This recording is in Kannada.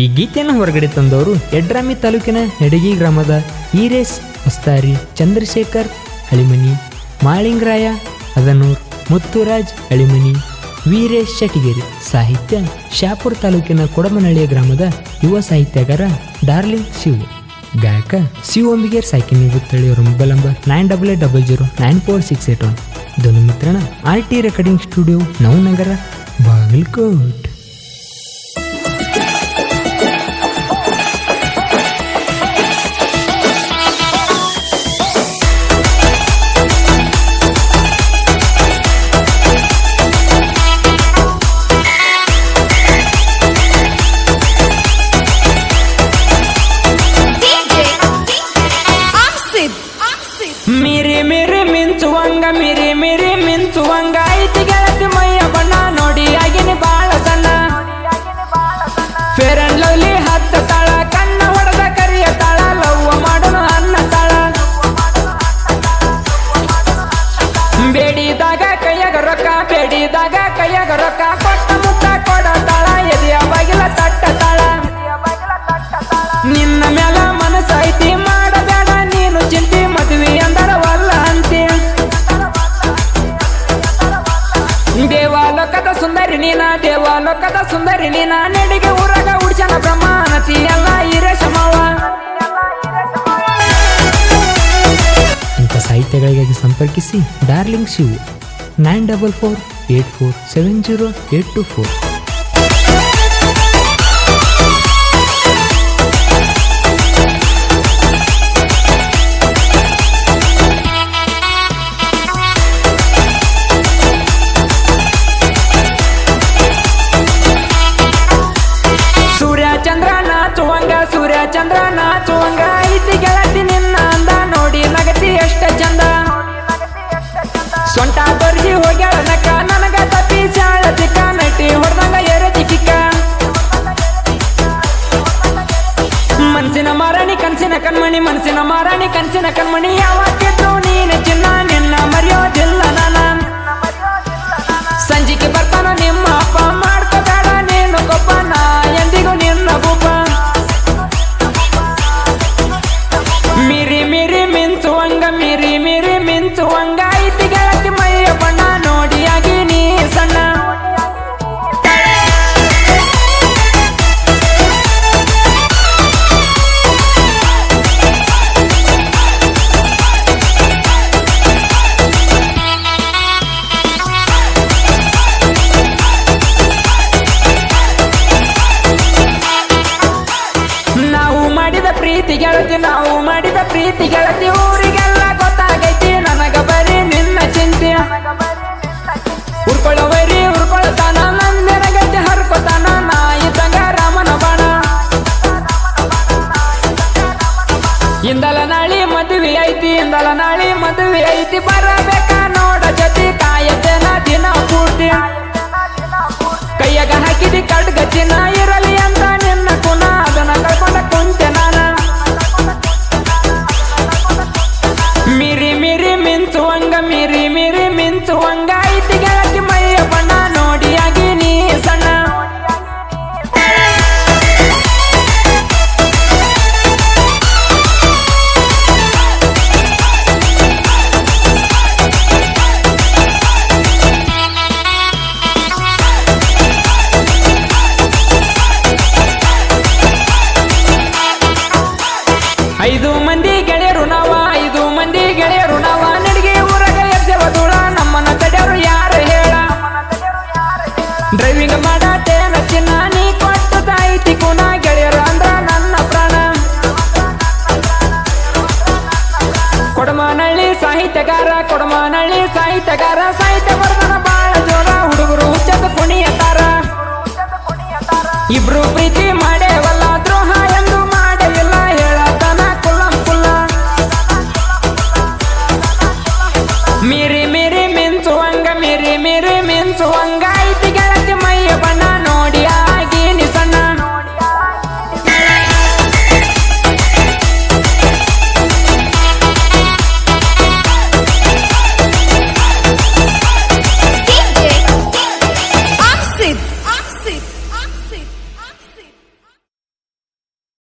ಈ ಗೀತೆಯನ್ನು ಹೊರಗಡೆ ತಂದವರು ಯಡ್ರಾಮಿ ತಾಲೂಕಿನ ಹೆಡಗಿ ಗ್ರಾಮದ ಈರೇಸ್ ಹೊಸ್ತಾರಿ, ಚಂದ್ರಶೇಖರ್, ಅಳಿಮನಿ, ಮಾಳಿಂಗರಾಯ ಅದನೂರ್ ಮುತ್ತುರಾಜ್, ಅಳಿಮನಿ, ವೀರೇಶ್ ಶಟಿಗೇರಿ ಸಾಹಿತ್ಯ ಶಾಪುರ್ ತಾಲೂಕಿನ ಕೊಡಮನಹಳ್ಳಿಯ ಗ್ರಾಮದ ಯುವ ಸಾಹಿತ್ಯಗಾರ ಡಾರ್ಲಿಂಗ್ ಶಿವ. ಗಾಯಕ Shiv Ambiger cycle ನಿವೃತ್ತಳಿಯವರ mobile number nine double eight double zero, nine four six eight one. ಧ್ವನಿ ಮಿತ್ರಣ R T recording studio, Navanagar, Bagalkot. ರೊಕ್ಕ ಬೇಡಿದಾಗ ಕೈಯಾಗ ರೊಕ್ಕ ಕೊಟ್ಟ ಮುತ್ತ ಕೊಡ ತಾಳ, ಎದೆಯ ಬಾಗಿಲ ತಟ್ಟ ತಾಳ. ನಿನ್ನ ಮ್ಯಾಲ ಮನಸ್ಸೈತಿ ಮಾಡಬೇಡ ನೀನು ಚಿಂತಿ, ಮದುವೆ ಅಂದರ ವಲ್ಲ ಅಂತಿ. ದೇವಾಲೋಕದ ಸುಂದರಿ ನೀನ, ದೇವಾಲೋಕದ ಸುಂದರಿ ನೀನ, ನೆಡಿಗೆ ಊರಾಗ ಉಡ್ಚನ ಬ್ರಹ್ಮಾನತಿ ಎಲ್ಲ ಹಿರೇ ಶಮವ ಇಂಥ ಸಾಹಿತ್ಯಗಳಿಗಾಗಿ ಸಂಪರ್ಕಿಸಿ darling Shiv. Nine double four eight four seven zero eight two four. ಸೂರ್ಯ ಚಂದ್ರ ನಾಚುವಂಗ ಸೂರ್ಯ ಚಂದ್ರ ನಾಚುವಂಗ ಐತಿ ಇಂದಲ ನಾಳಿ ಮದುವೆ ಐತಿ, ಇಂದಲ ನಾಳಿ ಮದುವೆ ಐತಿ. ಬರಬೇಕ ನೋಡ ಜೊತೆ ಕಾಯತನ ದಿನ ಪೂರ್ತಿ. ಕೈಯಾಗ ಹಾಕಿದಿ ಕಡ್ಗ ಚಿನ್ನ ಇರಲಿ ಅಂತ ನಿನ್ನ ಕುನ ಅದನ್ನ ಕಳ್ಕೊಂಡ ಕುಂತೆ ನಾನ. ಮಿರಿ ಮಿರಿ ಮಿಂಚುವಂಗ, ಮಿರಿ ಮಿರಿ ಅಂದ್ರ ನನ್ನ ಪ್ರಾಣ. ಕೊಡಮನಹಳ್ಳಿ ಸಾಹಿತ್ಯಗಾರ ಕೊಡಮಾನಳ್ಳಿ ಸಾಹಿತ್ಯಗಾರ ಸಾಹಿತ್ಯ